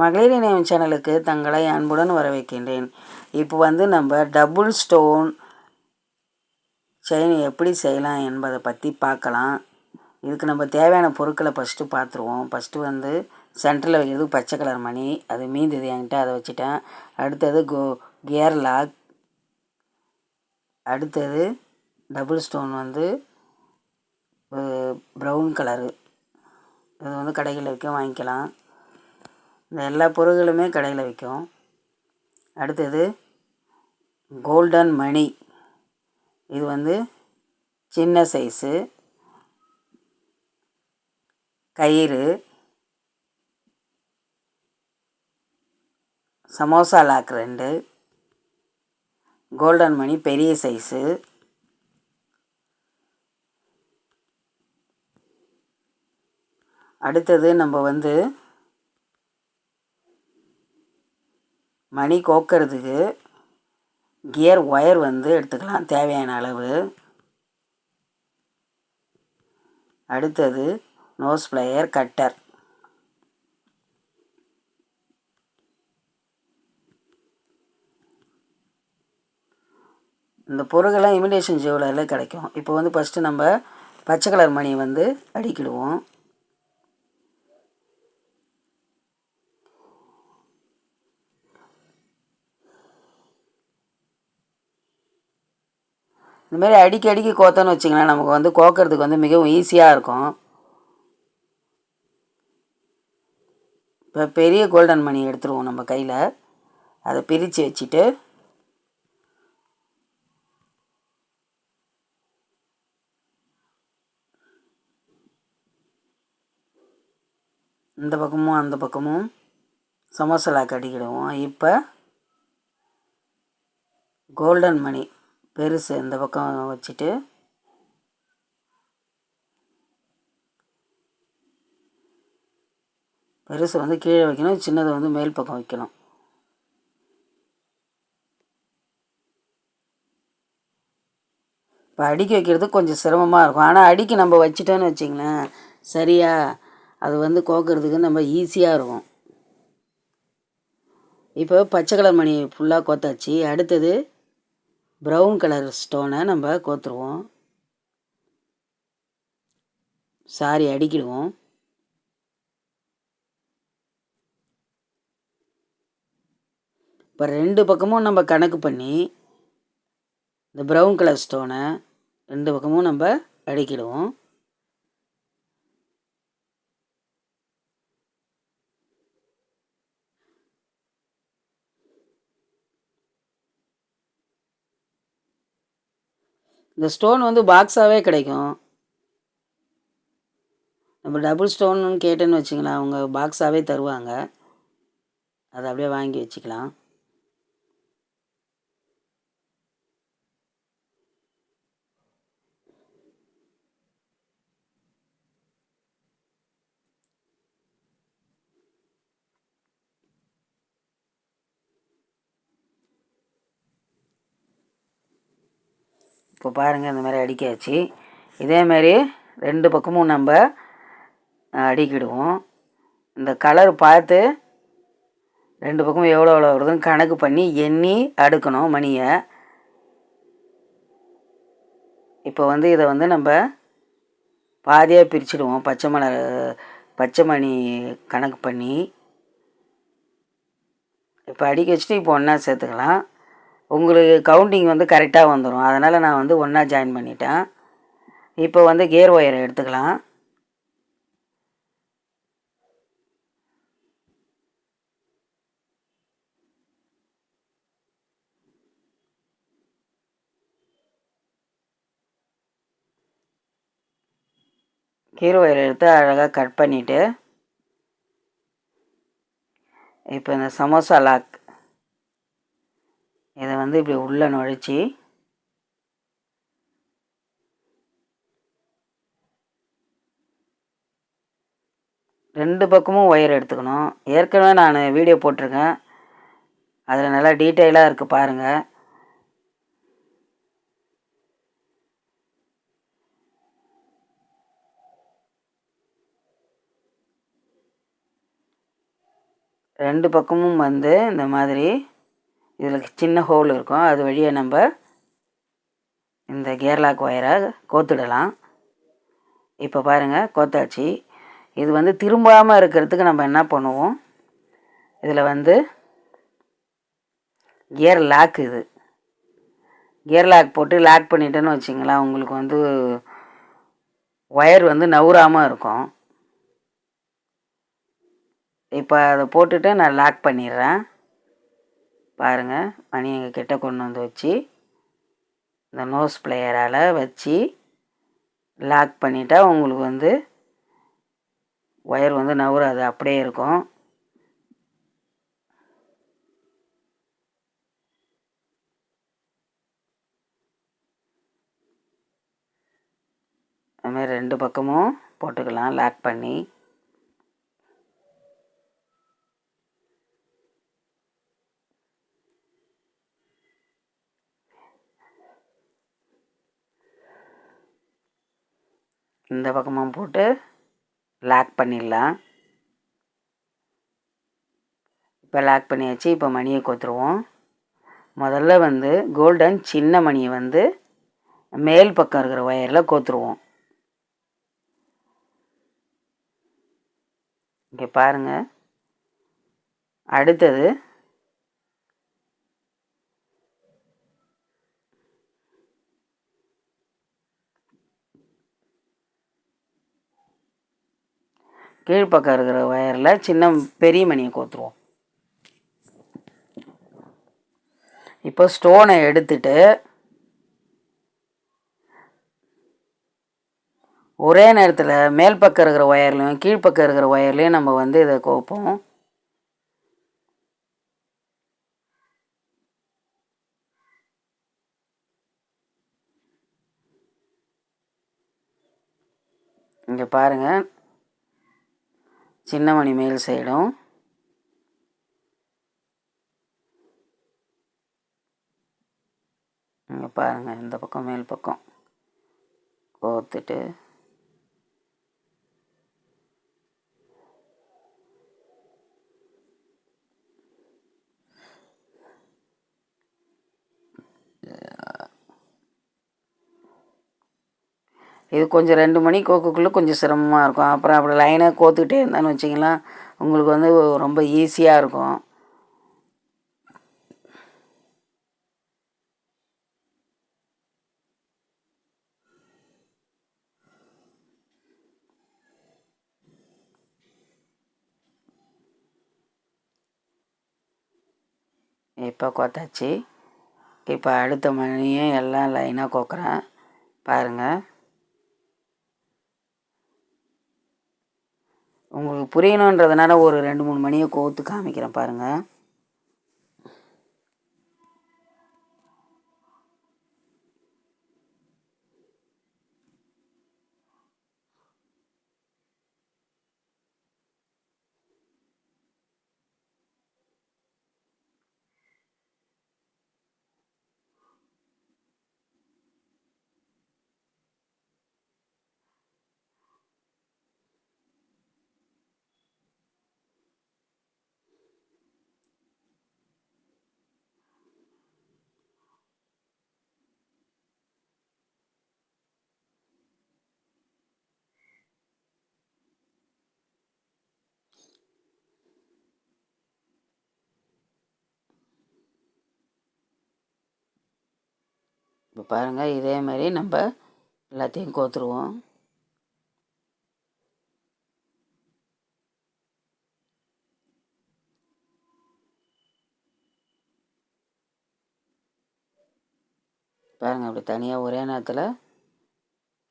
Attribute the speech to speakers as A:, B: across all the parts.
A: மகளிர் இணையம் சேனலுக்கு தங்களை அன்புடன் வரவேற்கின்றேன். இப்போ வந்து நம்ம டபுள் ஸ்டோன் செயின் எப்படி செய்யலாம் என்பதை பற்றி பார்க்கலாம். இதுக்கு நம்ம தேவையான பொருட்களை ஃபஸ்ட்டு பார்த்துருவோம். ஃபஸ்ட்டு வந்து சென்டரில் வைக்கிறது பச்சை கலர் மணி. அது மீந்தது என்கிட்ட அதை வச்சுட்டேன். அடுத்தது கோ கியர் லாக் அடுத்தது டபுள் ஸ்டோன் வந்து ப்ரௌன் கலரு இது வந்து கடைகளில் விற்கும் வாங்கிக்கலாம். இந்த எல்லா பொருட்களுமே கடையில் விற்கும். அடுத்தது கோல்டன் மணி இது வந்து சின்ன சைஸு கயிறு சமோசா லாக் ரெண்டு கோல்டன் மணி பெரிய சைஸு அடுத்தது நம்ம வந்து மணி கோக்கிறதுக்கு கியர் ஒயர் வந்து எடுத்துக்கலாம் தேவையான அளவு. அடுத்தது நோஸ் பிளேயர் கட்டர். இந்த பொருள்கள்லாம் இமிடேஷன் ஜுவலரில் கிடைக்கும். இப்போ வந்து ஃபஸ்ட்டு நம்ம பச்சை கலர் மணி வந்து அடிக்கிடுவோம். இந்தமாரி அடிக்கி அடிக்கி கோத்தோன்னு வச்சிங்கன்னா நமக்கு வந்து கோக்கிறதுக்கு வந்து மிகவும் ஈஸியாக இருக்கும். இப்போ பெரிய கோல்டன் மணி எடுத்துருவோம் நம்ம கையில். அதை பிரித்து வச்சுட்டு இந்த பக்கமும் அந்த பக்கமும் சமோசலாக்கு அடிக்கிடுவோம். இப்போ கோல்டன் மணி பெருசு இந்த பக்கம் வச்சுட்டு. பெருசு வந்து கீழே வைக்கணும் சின்னதை வந்து மேல் பக்கம் வைக்கணும். இப்போ அடிக்க வைக்கிறது கொஞ்சம் சிரமமாக இருக்கும். ஆனால் அடிக்க நம்ம வச்சிட்டோன்னு வச்சிங்களேன் சரியா அது வந்து கோக்கிறதுக்கு நம்ம ஈஸியாக இருக்கும். இப்போ பச்சை கலர் மணி ஃபுல்லாக கோத்தாச்சு. அடுத்தது ப்ரௌன் கலர் ஸ்டோனை நம்ம கோத்துருவோம். சாரி அடிக்கிடுவோம். இப்போ ரெண்டு பக்கமும் நம்ம கணக்கு பண்ணி இந்த ப்ரௌன் கலர் ஸ்டோனை ரெண்டு பக்கமும் நம்ம அடிக்கிடுவோம். இந்த ஸ்டோன் வந்து பாக்ஸாகவே கிடைக்கும். நம்ம டபுள் ஸ்டோன்னு கேட்டேன்னு வச்சிங்களேன் அவங்க பாக்ஸாகவே தருவாங்க. அதை அப்படியே வாங்கி வச்சுக்கலாம். இப்போ பாருங்கள் இந்த மாதிரி அடிக்காச்சு. இதேமாரி ரெண்டு பக்கமும் நம்ம அடிக்கிடுவோம். இந்த கலர் பார்த்து ரெண்டு பக்கமும் எவ்வளோ எவ்வளோ வருதுன்னு கணக்கு பண்ணி எண்ணி அடுக்கணும் மணியை. இப்போ வந்து இதை வந்து நம்ம பாதியாக பிரிச்சுடுவோம். பச்சை மலர் பச்சை மணி கணக்கு பண்ணி. இப்போ அடிக்க வச்சுட்டு இப்போ ஒன்றா சேர்த்துக்கலாம். உங்களுக்கு கவுண்டிங் வந்து கரெக்டாக வந்துடும் அதனால் நான் வந்து ஒன்றா ஜாயின் பண்ணிட்டேன். இப்போ வந்து கியர் ஒயரை எடுத்துக்கலாம். கீர் ஒயர் எடுத்து அழகாக கட் பண்ணிவிட்டு இப்போ இந்த சமோசா லாக் இதை வந்து இப்படி உள்ளே நுழைச்சி ரெண்டு பக்கமும் ஒயர் எடுத்துக்கணும். ஏற்கனவே நான் வீடியோ போட்டிருக்கேன். அதில் நல்லா டீட்டெயிலாக இருக்குது பாருங்கள் ரெண்டு பக்கமும் வந்து இந்த மாதிரி இதில் சின்ன ஹோல் இருக்கும். அது வழியை நம்ம இந்த கேர்லாக் ஒயரை கோத்துடலாம். இப்போ பாருங்கள் கோத்தாச்சு. இது வந்து திரும்பாமல் இருக்கிறதுக்கு நம்ம என்ன பண்ணுவோம்? இதில் வந்து கியர் லாக் இது. கியர் லாக் போட்டு லாக் பண்ணிட்டேன்னு வச்சிங்களேன் உங்களுக்கு வந்து ஒயர் வந்து நவுறாமல் இருக்கும். இப்போ அதை போட்டுட்டு நான் லாக் பண்ணிடுறேன். பாருங்கள் மணி எங்கள் கிட்டே கொண்டு வந்து வச்சு இந்த நோஸ் பிளேயரால் வச்சு லாக் பண்ணிட்டா உங்களுக்கு வந்து ஒயர் வந்து நவுறாது அப்படியே இருக்கும். அதுமாதிரி ரெண்டு பக்கமும் போட்டுக்கலாம் லாக் பண்ணி. இந்த பக்கமும் போட்டு லாக் பண்ணிடலாம். இப்போ லாக் பண்ணியாச்சு இப்போ மணியை கொத்துருவோம். முதல்ல வந்து கோல்டன் சின்ன மணியை வந்து மேல் பக்கம் இருக்கிற ஒயரில் கோத்துருவோம். இங்கே பாருங்கள் அடுத்தது கீழ்ப்பக்கம் இருக்கிற ஒயரில் சின்ன பெரிய மணியை கோத்துருவோம். இப்போ ஸ்டோனை எடுத்துட்டு ஒரே நேரத்தில் மேல் பக்கம் இருக்கிற ஒயர்லையும் கீழ்ப்பக்கம் இருக்கிற ஒயர்லையும் நம்ம வந்து இதை கோப்போம். இங்கே பாருங்கள் சின்னமணி மேல் சைடும். இங்கே பாருங்கள் இந்த பக்கம் மேல் பக்கம் கோத்துட்டு. இது கொஞ்சம் ரெண்டு மணி கோக்குக்குள்ளே கொஞ்சம் சிரமமாக இருக்கும். அப்புறம் அப்படி லைனாக கோத்துக்கிட்டே இருந்தான்னு வச்சிங்களேன் உங்களுக்கு வந்து ரொம்ப ஈஸியாக இருக்கும். இப்போ கோத்தாச்சு. இப்போ அடுத்த மணியும் எல்லாம் லைனாக கோக்குறேன். பாருங்கள் உங்களுக்கு புரியணுன்றதுனால ஒரு ரெண்டு மூணு மணியை கோர்த்து காமிக்கிறேன் பாருங்கள் இப்போ பாருங்கள் இதே மாதிரி நம்ம எல்லாத்தையும் கோத்துருவோம். பாருங்கள் அப்படி தனியாக ஒரே நேரத்தில்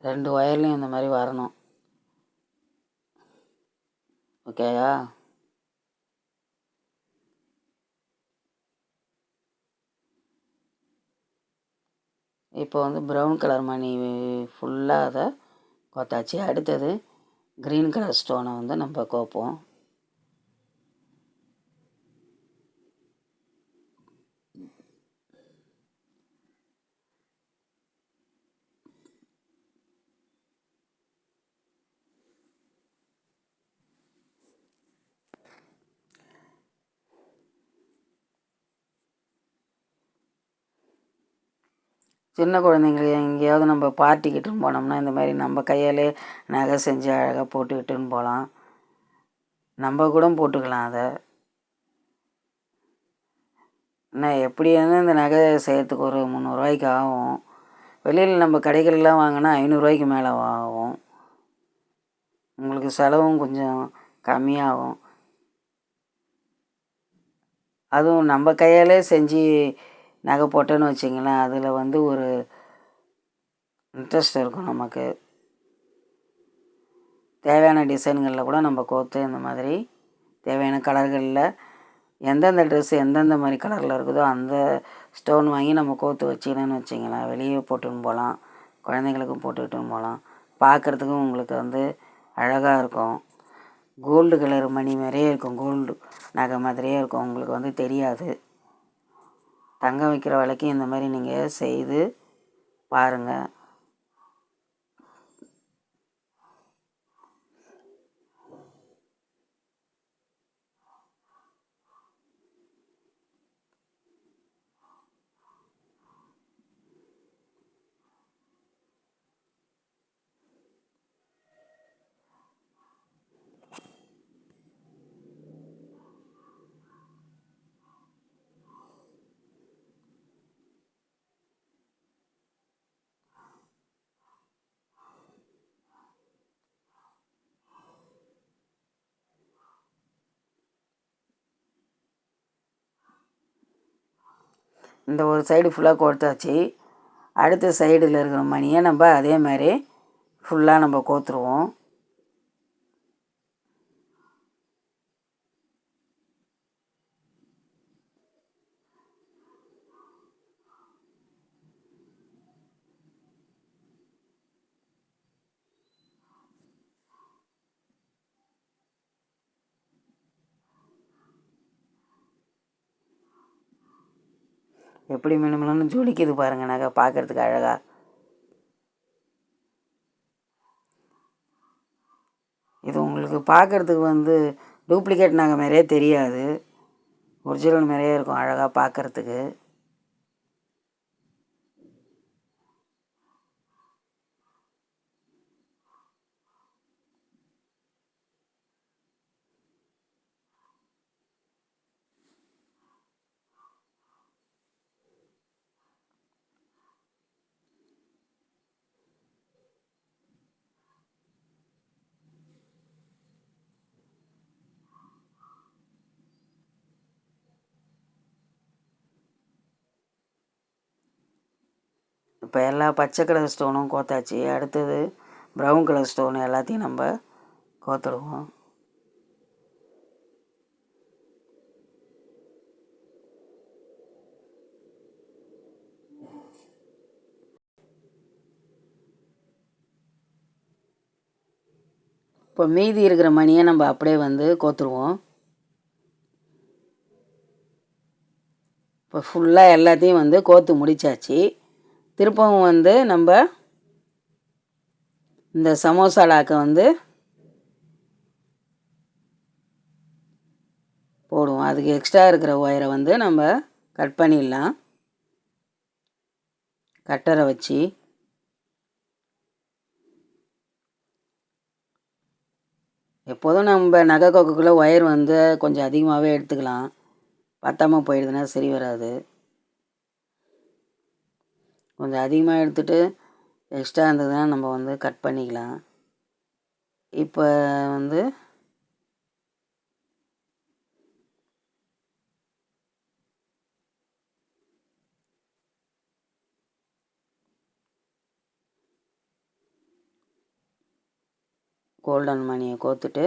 A: ரெண்டு ஒயர்லையும் இந்த மாதிரி வரணும். ஓகேயா இப்போ வந்து ப்ரௌன் கலர் மணி ஃபுல்லாக அதை கோத்தாச்சு அடுத்தது க்ரீன் கலர் ஸ்டோனை வந்து நம்ம கோப்போம். சின்ன குழந்தைங்களுக்கு எங்கேயாவது நம்ம பார்ட்டிக்கிட்டுன்னு போனோம்னா இந்த மாதிரி நம்ம கையாலே நகை செஞ்சு அழகாக போட்டுக்கிட்டுன்னு போகலாம். நம்ம கூட போட்டுக்கலாம் அதை. என்ன எப்படி இந்த நகை செய்கிறதுக்கு ஒரு முந்நூறுரூவாய்க்கு ஆகும். வெளியில் நம்ம கடைகள்லாம் வாங்கினா ஐநூறுரூவாய்க்கு மேலே ஆகும். உங்களுக்கு செலவும் கொஞ்சம் கம்மியாகும். அதுவும் நம்ம கையாலே செஞ்சு நகை போட்டோன்னு வச்சிங்களேன் அதில் வந்து ஒரு இன்ட்ரெஸ்ட் இருக்கும் நமக்கு. தேவையான டிசைன்களில் கூட நம்ம கோர்த்து இந்த மாதிரி தேவையான கலர்களில் எந்தெந்த ட்ரெஸ்ஸு எந்தெந்த மாதிரி கலரில் இருக்குதோ அந்த ஸ்டோன் வாங்கி நம்ம கோர்த்து வச்சிங்கன்னு வச்சிங்களேன். வெளியே போட்டுன்னு போகலாம் குழந்தைங்களுக்கும் போட்டுக்கிட்டுன்னு போகலாம். பார்க்குறதுக்கும் உங்களுக்கு வந்து அழகாக இருக்கும். கோல்டு கலர் மணி மாதிரியே இருக்கும் கோல்டு நகை மாதிரியே இருக்கும். உங்களுக்கு வந்து தெரியாது. தங்கம் வைக்கிற விலைக்கு இந்த மாதிரி நீங்கள் செய்து பாருங்கள் இந்த ஒரு சைடு ஃபுல்லாக கோர்த்தாச்சு. அடுத்த சைடில் இருக்கிற மணியை நம்ம அதே மாதிரி ஃபுல்லாக நம்ம கோர்த்துருவோம் எப்படி மினுமினுன்னு ஜொலிக்குது பாருங்க நகை பார்க்குறதுக்கு அழகாக இது உங்களுக்கு பார்க்குறதுக்கு வந்து டூப்ளிகேட் நகை மாதிரியே தெரியாது. ஒரிஜினல் மாதிரியே இருக்கும் அழகாக பார்க்குறதுக்கு. இப்போ எல்லா பச்சை கலர் ஸ்டோனும் கோத்தாச்சு. அடுத்தது ப்ரௌன் கலர் ஸ்டோனு எல்லாத்தையும் நம்ம கோத்துடுவோம். இப்போ மீதி இருக்கிற மணியை நம்ம அப்படியே வந்து கோத்துருவோம் இப்போ ஃபுல்லாக எல்லாத்தையும் வந்து கோத்து முடித்தாச்சு திருப்பவும் வந்து நம்ம இந்த சமோசாலாக்க வந்து போடுவோம். அதுக்கு எக்ஸ்ட்ரா இருக்கிற ஒயரை வந்து நம்ம கட் பண்ணிடலாம். கட்டரை வச்சு. எப்போதும் நம்ம நகை கொக்குக்குள்ளே ஒயர் வந்து கொஞ்சம் அதிகமாகவே எடுத்துக்கலாம். பத்தாமல் போயிடுதுன்னா சரி வராது. கொஞ்சம் அதிகமாக எடுத்துகிட்டு எக்ஸ்ட்ரா இருந்ததுன்னா நம்ம வந்து கட் பண்ணிக்கலாம். இப்போ வந்து கோல்டன் மணியை கோத்துட்டு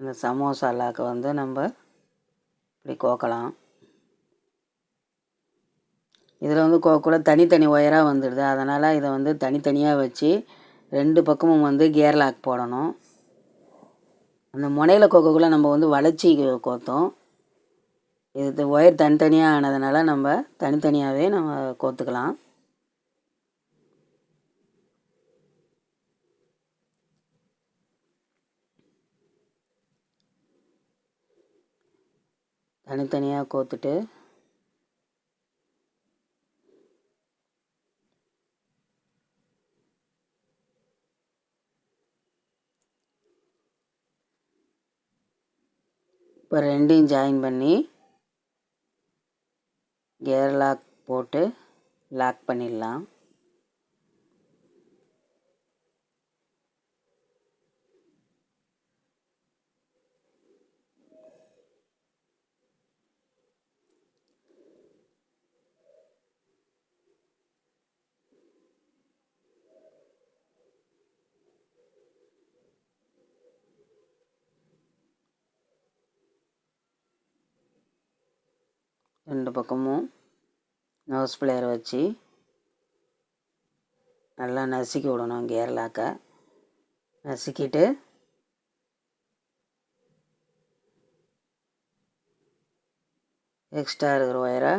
A: இந்த சமோசாலாக்கு வந்து நம்ம இப்படி கோக்கலாம். இதில் வந்து கோக்குள்ள தனித்தனி ஒயராக வந்துடுது. அதனால் இதை வந்து தனித்தனியாக வச்சு ரெண்டு பக்கமும் வந்து கியர் லாக் போடணும். அந்த முனையில் கோக்கக்குள்ளே நம்ம வந்து வளைச்சி கோத்தோம். இது ஒயர் தனித்தனியாக ஆனதுனால நம்ம தனித்தனியாகவே நம்ம கோத்துக்கலாம். தனித்தனியாக கோத்துட்டு இப்போ ரெண்டையும் ஜாயின் பண்ணி கேர் லாக் போட்டு லாக் பண்ணிடலாம். ரெண்டு பக்கமும் நோஸ் பிளேயர் வச்சு நல்லா நசுக்கி விடணும் கேரளாக்க. நசுக்கிட்டு எக்ஸ்ட்ரா இருக்கிற ஒயரை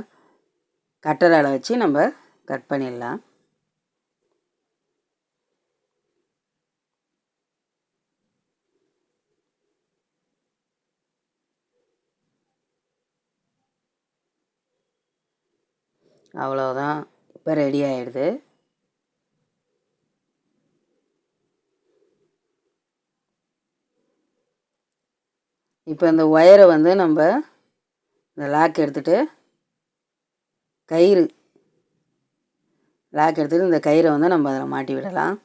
A: கட்டரால் வச்சு நம்ம கட் பண்ணிடலாம். அவ்வளோதான் இப்போ ரெடி ஆகிடுது இப்போ இந்த ஒயரை வந்து நம்ம இந்த லாக் எடுத்துகிட்டு கயிறு லாக் எடுத்துகிட்டு இந்த கயிறை வந்து நம்ம அதில் மாட்டி விடலாம்.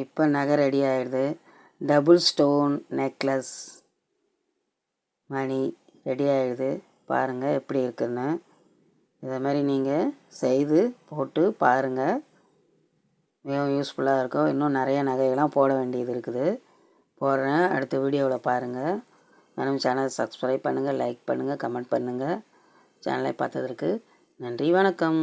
A: இப்போ நகை ரெடி ஆகிடுது டபுள் ஸ்டோன் நெக்லஸ் மணி ரெடி ஆகிடுது பாருங்கள் எப்படி இருக்குன்னு. இதை மாதிரி நீங்கள் செய்து போட்டு பாருங்கள் மிகவும் யூஸ்ஃபுல்லாக இருக்கும். இன்னும் நிறைய நகையெல்லாம் போட வேண்டியது இருக்குது. போடுறேன். அடுத்த வீடியோவில் பாருங்கள் மேடம் சேனலை சப்ஸ்கிரைப் பண்ணுங்கள் லைக் பண்ணுங்கள் கமெண்ட் பண்ணுங்கள் சேனலை பார்த்ததற்கு நன்றி வணக்கம்.